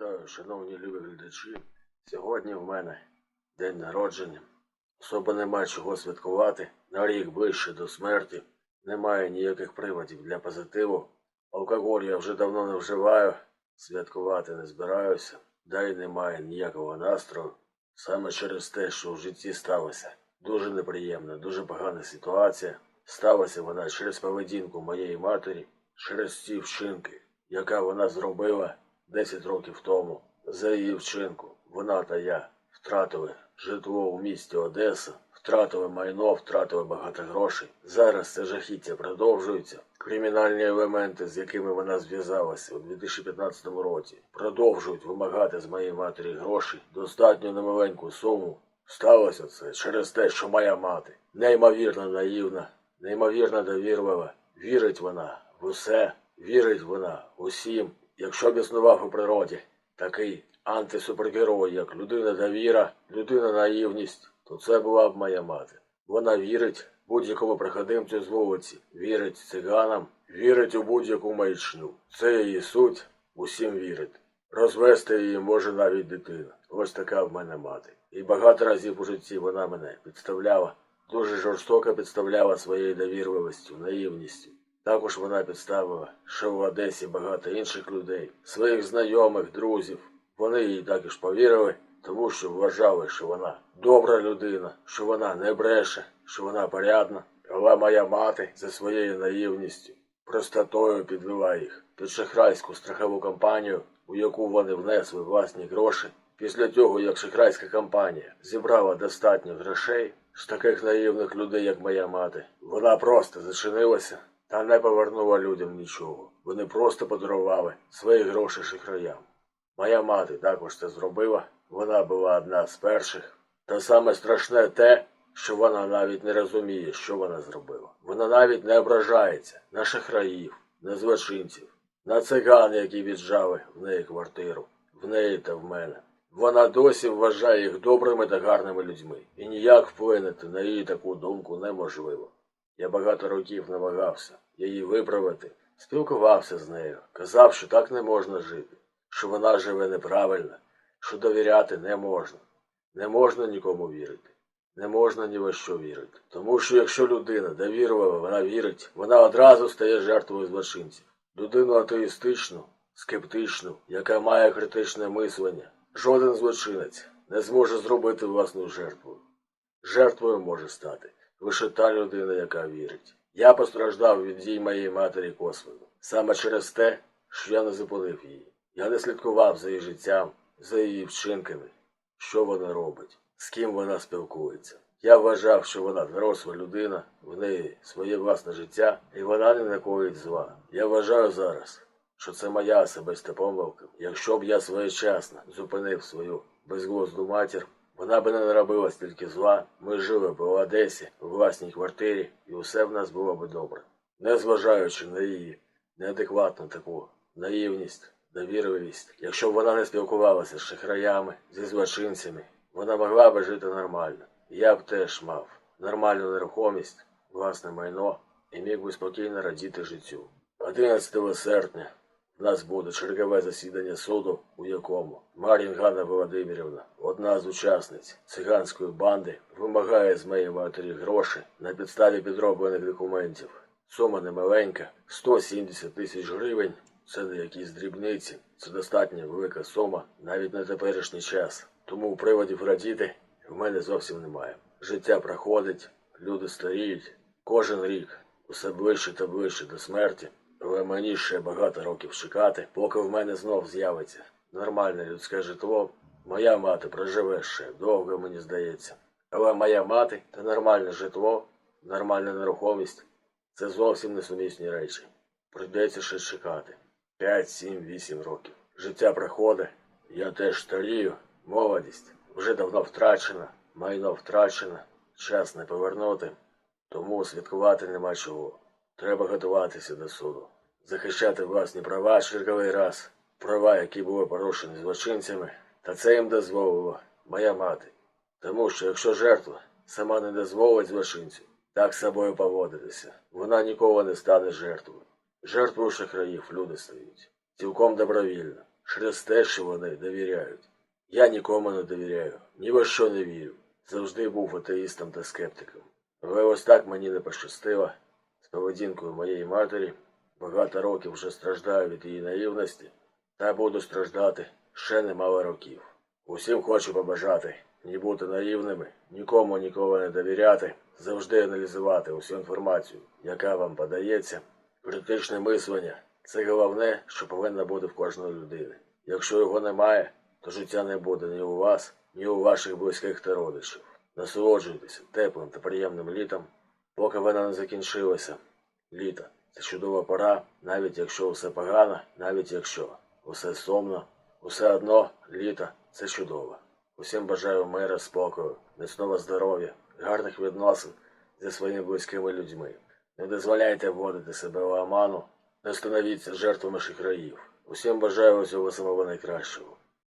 Вітаю, шановні любі глядачі. Сьогодні в мене день народження. Особо нема чого святкувати. На рік ближче до смерті. Немає ніяких приводів для позитиву. Алкоголь я вже давно не вживаю. Святкувати не збираюся. Да й немає ніякого настрою. Саме через те, що в житті сталося. Дуже неприємна, дуже погана ситуація. Сталася вона через поведінку моєї матері, через ті вчинки, яка вона зробила 10 років тому. За її вчинку вона та я втратили житло у місті Одеса, втратили майно, втратили багато грошей. Зараз це жахіття продовжується. Кримінальні елементи, з якими вона зв'язалася у 2015 році, продовжують вимагати з моєї матері грошей достатньо немаленьку суму. Сталося це через те, що моя мати неймовірно наївна, неймовірно довірлива. Вірить вона в усе, вірить вона усім. Якщо б існував у природі такий антисупергерой, як людина довіра, людина наївність, то це була б моя мати. Вона вірить будь-якому проходимцю з вулиці, вірить циганам, вірить у будь-яку маячню. Це її суть, усім вірить. Розвести її може навіть дитина. Ось така в мене мати. І багато разів у житті вона мене підставляла, дуже жорстоко підставляла своєю довірливістю, наївністю. Також вона підставила, що в Одесі багато інших людей, своїх знайомих, друзів. Вони їй також повірили, тому що вважали, що вона добра людина, що вона не бреше, що вона порядна. Але моя мати за своєю наївністю, простотою підвела їх під шахрайську страхову компанію, у яку вони внесли власні гроші. Після того, як шахрайська компанія зібрала достатньо грошей з таких наївних людей, як моя мати, вона просто зачинилася та не повернула людям нічого. Вони просто подарували свої гроші шахраям. Моя мати також це зробила. Вона була одна з перших. Та саме страшне те, що вона навіть не розуміє, що вона зробила. Вона навіть не ображається на шахраїв, на злочинців, на циган, які віджали в неї квартиру, в неї та в мене. Вона досі вважає їх добрими та гарними людьми, і ніяк вплинути на її таку думку неможливо. Я багато років намагався її виправити, спілкувався з нею, казав, що так не можна жити, що вона живе неправильно, що довіряти не можна. Не можна нікому вірити, не можна ні во що вірити. Тому що якщо людина довірлива, вона вірить, вона одразу стає жертвою злочинців. Людину атеїстичну, скептичну, яка має критичне мислення, жоден злочинець не зможе зробити власну жертву. Жертвою може стати лише та людина, яка вірить. Я постраждав від дій моєї матері косвенно, саме через те, що я не зупинив її. Я не слідкував за її життям, за її вчинками, що вона робить, з ким вона спілкується. Я вважав, що вона доросла людина, в неї своє власне життя, і вона не накоїть зла. Я вважаю зараз, що це моя особиста помилка. Якщо б я своєчасно зупинив свою безглузду матір, вона би не наробила стільки зла. Ми жили б у Одесі, у власній квартирі, і усе в нас було б добре. Незважаючи на її неадекватну таку наївність, довірливість, якщо б вона не спілкувалася з шахраями, зі злочинцями, вона могла би жити нормально. Я б теж мав нормальну нерухомість, власне майно і міг би спокійно радіти життю. 11 серпня в нас буде чергове засідання суду, у якому Мар'їн Ганна Володимирівна, одна з учасниць циганської банди, вимагає з моєї матері гроші на підставі підроблених документів. Сума немаленька 170 тисяч гривень. Це не якісь дрібниці, це достатньо велика сума навіть на теперішній час. Тому приводів радіти в мене зовсім немає. Життя проходить, люди старіють. Кожен рік усе ближче та ближче до смерті. Але мені ще багато років чекати, поки в мене знов з'явиться нормальне людське житло. Моя мати проживе ще довго, мені здається. Але моя мати та нормальне житло, нормальна нерухомість це зовсім несумісні речі. Прийдеться ще чекати. 5, 7, 8 років. Життя проходить, я теж старію, молодість вже давно втрачена, майно втрачено, час не повернути, тому святкувати нема чого. Треба готуватися до суду, захищати власні права черговий раз, права, які були порушені злочинцями, та це їм дозволила моя мати. Тому що якщо жертва сама не дозволить злочинцю так з собою поводитися, вона ніколи не стане жертвою. Жертвою шахраїв люди стають. Цілком добровільно. через те, що вони довіряють. Я нікому не довіряю, ні во що не вірю. Завжди був атеїстом та скептиком. Але ось так мені не пощастило поведінкою моєї матері. Багато років вже страждаю від її наївності та буду страждати ще немало років. Усім хочу побажати не бути наївними, нікому ніколи не довіряти, завжди аналізувати усю інформацію, яка вам подається. Критичне мислення це головне, що повинно бути в кожної людини. Якщо його немає, то життя не буде ні у вас, ні у ваших близьких та родичів. Насолоджуйтеся теплим та приємним літом, поки вона не закінчилася. Літо це чудова пора, навіть якщо все погано, навіть якщо усе сумно, усе одно літо це чудово. Усім бажаю мира, спокою, міцного здоров'я, гарних відносин зі своїми близькими людьми. Не дозволяйте вводити себе в оману, не становіться жертвами шахраїв. Усім бажаю усього самого найкращого.